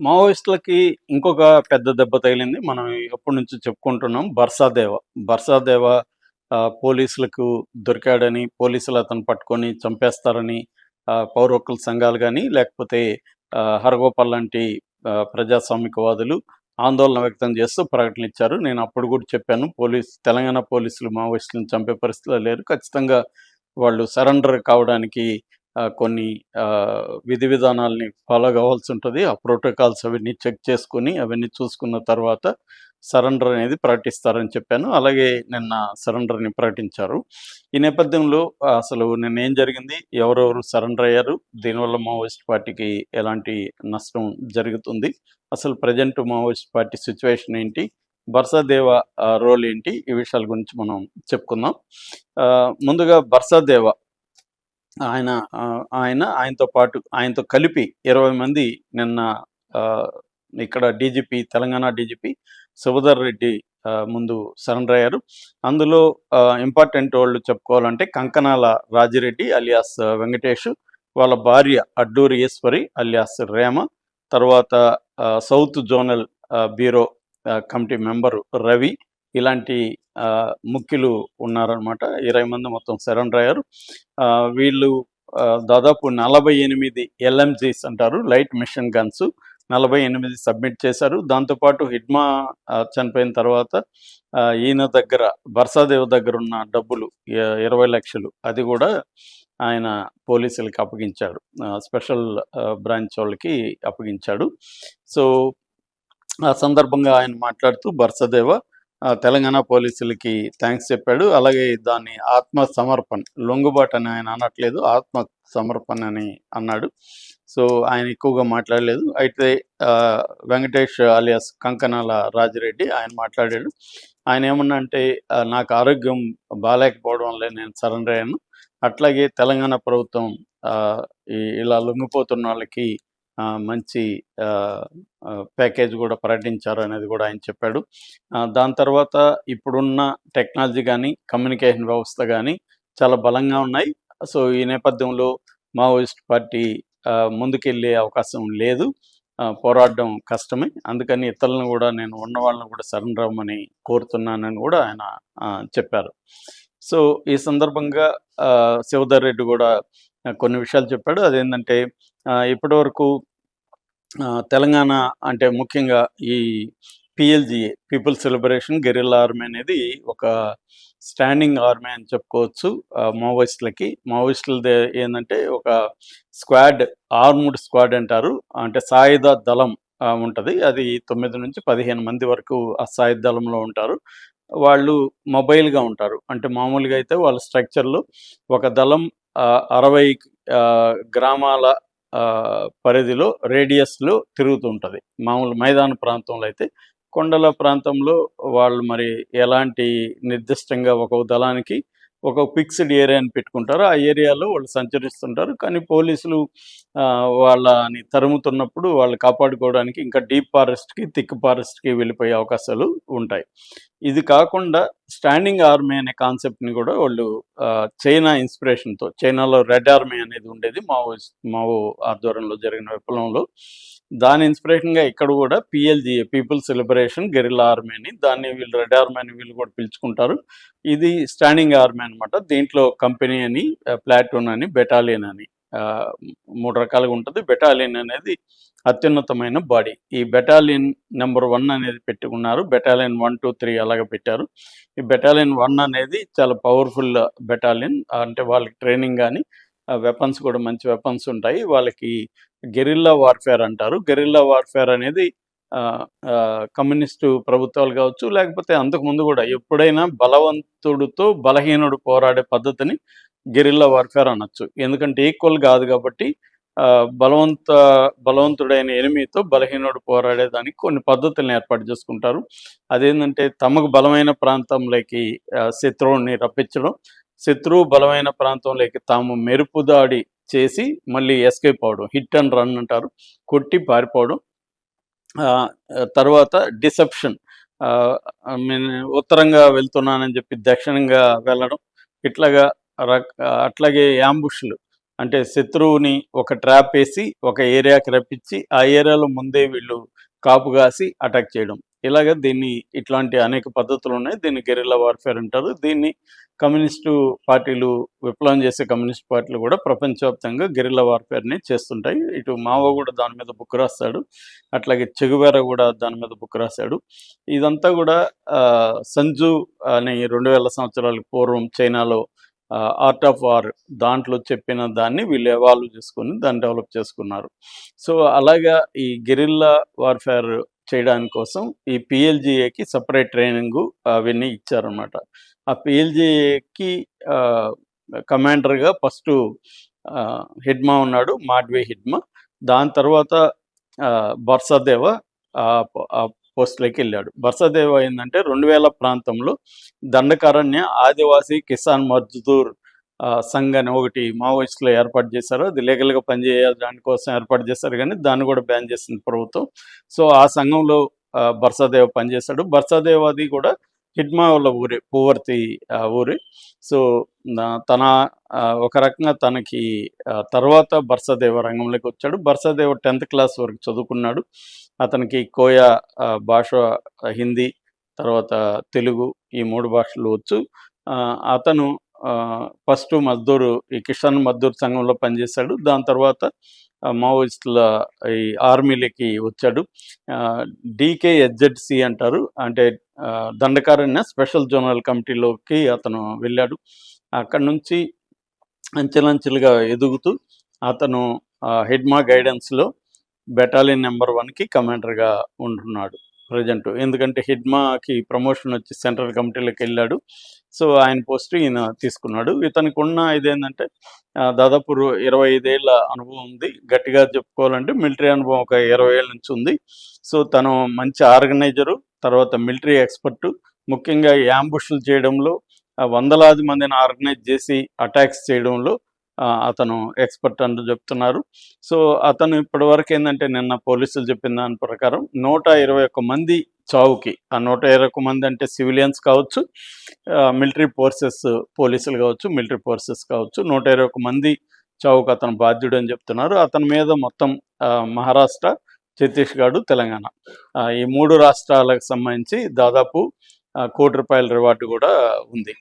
మావోయిస్టులకి ఇంకొక పెద్ద దెబ్బ తగిలింది. మనం ఎప్పటి నుంచి చెప్పుకుంటున్నాం. బర్సాదేవ బర్సాదేవ ఆ, పోలీసులకు దొరికాడని పోలీసులు అతను పట్టుకొని చంపేస్తారని ఆ, పౌర హక్కుల సంఘాలు కానీ లేకపోతే హరగోపాల్ లాంటి ప్రజాస్వామికవాదులు ఆందోళన వ్యక్తం చేస్తూ ప్రకటన ఇచ్చారు. నేను అప్పుడు కూడా చెప్పాను పోలీస్ తెలంగాణ పోలీసులు మావోయిస్టులను చంపే పరిస్థితిలో లేరు. ఖచ్చితంగా వాళ్ళు సరెండర్ కావడానికి కొన్ని ఆ, విధి విధానాలని ఫాలో కావాల్సి ఉంటుంది ఆ ప్రోటోకాల్స్ అవన్నీ చెక్ చేసుకుని అవన్నీ చూసుకున్న తర్వాత సరెండర్ అనేది ప్రకటిస్తారని చెప్పాను. అలాగే నిన్న సరెండర్ని ప్రకటించారు. ఈ నేపథ్యంలో అసలు నిన్న ఏం జరిగింది? ఎవరెవరు సరెండర్ అయ్యారు? దీనివల్ల మావోయిస్ట్ పార్టీకి ఎలాంటి నష్టం జరుగుతుంది? అసలు ప్రజెంట్ మావోయిస్ట్ పార్టీ సిచ్యువేషన్ ఏంటి? బర్సాదేవ రోల్ ఏంటి? ఈ విషయాల గురించి మనం చెప్పుకుందాం. ఆ, ముందుగా బర్సాదేవ ఆయన ఆ, ఆయన ఆయనతో పాటు ఆయనతో కలిపి ఇరవై మంది నిన్న ఆ, ఇక్కడ డీజీపీ తెలంగాణ డీజీపీ సుభదర్ రెడ్డి ఆ, ముందు సరెండర్ అయ్యారు. అందులో ఇంపార్టెంట్ వాళ్ళు చెప్పుకోవాలంటే కంకనాల రాజిరెడ్డి అలియాస్ వెంకటేష్ వాళ్ళ భార్య అడ్డూరి ఈశ్వరి అలియాస్ రేమ తర్వాత south zonal bureau committee member Ravi ఇలాంటి ఆ, ముఖ్యులు ఉన్నారనమాట ఇరవై మంది మొత్తం సరెండర్ అయ్యారు ఆ, వీళ్ళు దాదాపు నలభై ఎనిమిది ఎల్ఎంజీస్ అంటారు లైట్ మిషన్ గన్స్. నలభై ఎనిమిది సబ్మిట్ చేశారు. దాంతోపాటు హిడ్మా చనిపోయిన తర్వాత ఆ, ఈయన దగ్గర బర్సాదేవ్ దగ్గర ఉన్న డబ్బులు ఇరవై లక్షలు అది కూడా ఆయన పోలీసులకి అప్పగించాడు స్పెషల్ బ్రాంచ్ వాళ్ళకి అప్పగించాడు. సో ఆ సందర్భంగా ఆయన మాట్లాడుతూ బర్సదేవ తెలంగాణ పోలీసులకి థ్యాంక్స్ చెప్పాడు. అలాగే దాన్ని ఆత్మ సమర్పణ లొంగుబాటు అని ఆయన అనట్లేదు ఆత్మ సమర్పణ అని అన్నాడు. సో ఆయన ఎక్కువగా మాట్లాడలేదు. అయితే వెంకటేష్ అలియాస్ కంకనాల రాజిరెడ్డి ఆయన మాట్లాడాడు. ఆయన ఏమన్నా అంటే నాకు ఆరోగ్యం బాగాలేకపోవడం వల్లే నేను సరెండర్ అయ్యాను. అట్లాగే తెలంగాణ ప్రభుత్వం ఇలా లొంగిపోతున్న వాళ్ళకి మంచి ప్యాకేజ్ కూడా ప్రకటించారు అనేది కూడా ఆయన చెప్పాడు. దాని తర్వాత ఇప్పుడున్న టెక్నాలజీ కానీ కమ్యూనికేషన్ వ్యవస్థ కానీ చాలా బలంగా ఉన్నాయి. సో ఈ నేపథ్యంలో మావోయిస్ట్ పార్టీ ముందుకెళ్ళే అవకాశం లేదు. పోరాడడం కష్టమే. అందుకని ఇతరులను కూడా నేను ఉన్న వాళ్ళని కూడా సరెండర్ అవ్వమని కోరుతున్నానని కూడా ఆయన చెప్పారు. సో ఈ సందర్భంగా శివధర్ రెడ్డి కూడా కొన్ని విషయాలు చెప్పాడు. అదేంటంటే ఇప్పటి ఇప్పటివరకు తెలంగాణ అంటే ముఖ్యంగా ఈ PLGA people celebration guerrilla army అనేది ఒక స్టాండింగ్ ఆర్మీ అని చెప్పుకోవచ్చు మావోయిస్టులకి. మావోయిస్టులది ఏంటంటే ఒక స్క్వాడ్ ఆర్ముడ్ స్క్వాడ్ అంటారు. అంటే సాయుధ దళం ఉంటుంది ఉంటది. అది తొమ్మిది నుంచి పదిహేను మంది వరకు ఆ సాయుధ దళంలో ఉంటారు. వాళ్ళు మొబైల్గా ఉంటారు. అంటే మామూలుగా అయితే వాళ్ళ స్ట్రక్చర్లు ఒక దళం ఆ, అరవై ఆ, గ్రామాల పరిధిలో రేడియస్లో తిరుగుతుంటుంది. మామూలు మైదాన ప్రాంతంలో అయితే కొండల ప్రాంతంలో వాళ్ళు మరి ఎలాంటి నిర్దిష్టంగా ఒక దళానికి ఒక ఫిక్స్డ్ ఏరియాని పెట్టుకుంటారు. ఆ ఏరియాలో వాళ్ళు సంచరిస్తుంటారు. కానీ పోలీసులు ఆ, వాళ్ళని తరుముతున్నప్పుడు వాళ్ళు కాపాడుకోవడానికి ఇంకా డీప్ ఫారెస్ట్కి థిక్ ఫారెస్ట్కి వెళ్ళిపోయే అవకాశాలు ఉంటాయి. ఇది కాకుండా స్టాండింగ్ ఆర్మీ అనే కాన్సెప్ట్ని కూడా వాళ్ళు ఆ, చైనా ఇన్స్పిరేషన్తో చైనాలో రెడ్ ఆర్మీ అనేది ఉండేది మావో మావో ఆధ్వర్యంలో జరిగిన విప్లవంలో. దాని ఇన్స్పిరేషన్గా ఇక్కడ కూడా PLGA people celebration guerrilla army అని దాన్ని వీళ్ళు రెడ్ ఆర్మీ అని వీళ్ళు కూడా పిలుచుకుంటారు. ఇది స్టాండింగ్ ఆర్మీ అన్నమాట. దీంట్లో కంపెనీ అని ప్లాటూన్ అని బెటాలియన్ అని ఆ, మూడు రకాలుగా ఉంటుంది. బెటాలియన్ అనేది అత్యున్నతమైన బాడీ ఈ బెటాలియన్ నెంబర్ వన్ అనేది పెట్టుకున్నారు. బెటాలియన్ వన్ టూ త్రీ అలాగే పెట్టారు. ఈ బెటాలియన్ వన్ అనేది చాలా పవర్ఫుల్ బెటాలియన్ అంటే వాళ్ళకి ట్రైనింగ్ కానీ వెపన్స్ కూడా మంచి వెపన్స్ ఉంటాయి. వాళ్ళకి గెరిల్లా వార్ఫేర్ అంటారు. గెరిల్లా వార్ఫేర్ అనేది ఆ, కమ్యూనిస్టు ప్రభుత్వాలు కావచ్చు లేకపోతే అంతకు ముందు కూడా ఎప్పుడైనా బలవంతుడితో బలహీనుడు పోరాడే పద్ధతిని గెరిల్లా వార్ఫేర్ అనొచ్చు. ఎందుకంటే ఈక్వల్ కాదు కాబట్టి ఆ, బలవంత బలవంతుడైన ఎనిమితో బలహీనుడు పోరాడేదానికి కొన్ని పద్ధతులను ఏర్పాటు చేసుకుంటారు. అదేంటంటే తమకు బలమైన ప్రాంతంలోకి శత్రువుని రప్పించడం శత్రువు బలమైన ప్రాంతంలోకి తాము మెరుపు దాడి చేసి మళ్ళీ ఎస్కేప్ అవడం హిట్ అండ్ రన్ అంటారు కొట్టి పారిపోవడం తర్వాత డిసెప్షన్ ఉత్తరంగా వెళ్తున్నానని చెప్పి దక్షిణంగా వెళ్ళడం ఇట్లాగా అట్లాగే యాంబుష్లు అంటే శత్రువుని ఒక ట్రాప్ వేసి ఒక ఏరియాకి రప్పించి ఆ ఏరియాలో ముందే వీళ్ళు కాపు కాసి అటాక్ చేయడం. ఇలాగ దీన్ని ఇట్లాంటి అనేక పద్ధతులు ఉన్నాయి. దీన్ని గెరిల్లా వార్ఫేర్ అంటారు. దీన్ని కమ్యూనిస్టు పార్టీలు విప్లవం చేసే కమ్యూనిస్ట్ పార్టీలు కూడా ప్రపంచవ్యాప్తంగా గెరిల్లా వార్ఫేర్ని చేస్తుంటాయి. ఇటు మావో కూడా దాని మీద బుక్ రాస్తాడు. అట్లాగే చెగువేర కూడా దాని మీద బుక్ రాశాడు. ఇదంతా కూడా ఆ, సంజు అనే రెండు వేల సంవత్సరాల పూర్వం చైనాలో ఆర్ట్ ఆఫ్ వార్ దాంట్లో చెప్పిన దాన్ని వీళ్ళు ఎవాల్వ్ చేసుకుని దాన్ని డెవలప్ చేసుకున్నారు. సో అలాగా ఈ గెరిల్లా వార్ఫేర్ చేయడానికి కోసం ఈ పిఎల్జిఏకి సపరేట్ ట్రైనింగ్ అవన్నీ ఇచ్చారనమాట ఆ పిఎల్జిఏకి కమాండర్గా ఫస్ట్ హిడ్మా ఉన్నాడు మాడ్వే హిడ్మా దాని తర్వాత ఆ, బర్సాదేవ ఆ పోస్ట్లోకి వెళ్ళాడు బర్సాదేవ ఏంటంటే రెండు వేల ప్రాంతంలో దండకారణ్య ఆదివాసీ కిసాన్ మజ్దూర్ సంఘ్ అని ఒకటి మావోయిస్టులు ఏర్పాటు చేశారు. అది లీగల్గా పనిచేయాలి దానికోసం ఏర్పాటు చేశారు కానీ దాన్ని కూడా బ్యాన్ చేసింది ప్రభుత్వం. సో ఆ సంఘంలో ఆ, బర్సాదేవ్ పనిచేశాడు. బర్సాదేవ్ అది కూడా హిడ్మా వాళ్ళ ఊరే పూవర్తి ఊరి. సో తన ఆ, ఒక రకంగా తనకి తర్వాత బర్సాదేవ రంగంలోకి వచ్చాడు. బర్సాదేవ టెన్త్ క్లాస్ వరకు చదువుకున్నాడు. అతనికి కోయా భాష హిందీ తర్వాత తెలుగు ఈ మూడు భాషలు వచ్చు. ఆ, అతను ఫస్ట్ మద్దూరు ఈ కిషన్ మద్దూరు సంఘంలో పనిచేశాడు. దాని తర్వాత మావోయిస్టుల ఈ ఆర్మీలకి వచ్చాడు. డీకే డికేఎస్జెడ్సి అంటారు. అంటే దండకారణ్య స్పెషల్ జోనల్ కమిటీలోకి అతను వెళ్ళాడు. అక్కడ నుంచి అంచెలంచెలుగా ఎదుగుతూ అతను హెడ్మా గైడెన్స్లో బెటాలియన్ నెంబర్ వన్కి కమాండర్గా ఉంటున్నాడు. ప్రజెంట్. ఎందుకంటే హిడ్మాకి ప్రమోషన్ వచ్చి సెంట్రల్ కమిటీలోకి వెళ్ళాడు. సో ఆయన పోస్ట్ ఈయన తీసుకున్నాడు. ఇతనికి ఉన్న ఇదేంటంటే దాదాపు ఇరవై ఐదేళ్ళ అనుభవం ఉంది. గట్టిగా చెప్పుకోవాలంటే మిలిటరీ అనుభవం ఒక ఇరవై ఏళ్ళ నుంచి ఉంది. సో తను మంచి ఆర్గనైజరు తర్వాత మిలిటరీ ఎక్స్పర్ట్. ముఖ్యంగా యాంబుష్లు చేయడంలో వందలాది మందిని ఆర్గనైజ్ చేసి అటాక్స్ చేయడంలో అతను ఎక్స్పర్ట్ అని చెప్తున్నారు. సో అతను ఇప్పటివరకు ఏంటంటే నిన్న పోలీసులు చెప్పిన దాని ప్రకారం నూట ఇరవై ఒక్క మంది చావుకి ఆ నూట ఇరవై ఒక్క మంది అంటే సివిలియన్స్ కావచ్చు మిలిటరీ ఫోర్సెస్ పోలీసులు కావచ్చు మిలిటరీ ఫోర్సెస్ కావచ్చు నూట ఇరవై ఒక్క మంది చావుకు అతను బాధ్యుడు అని చెప్తున్నారు. అతని మీద మొత్తం మహారాష్ట్ర ఛత్తీస్గఢ్ తెలంగాణ. ఈ మూడు రాష్ట్రాలకు సంబంధించి దాదాపు కోటి రూపాయల రివార్డు కూడా ఉంది.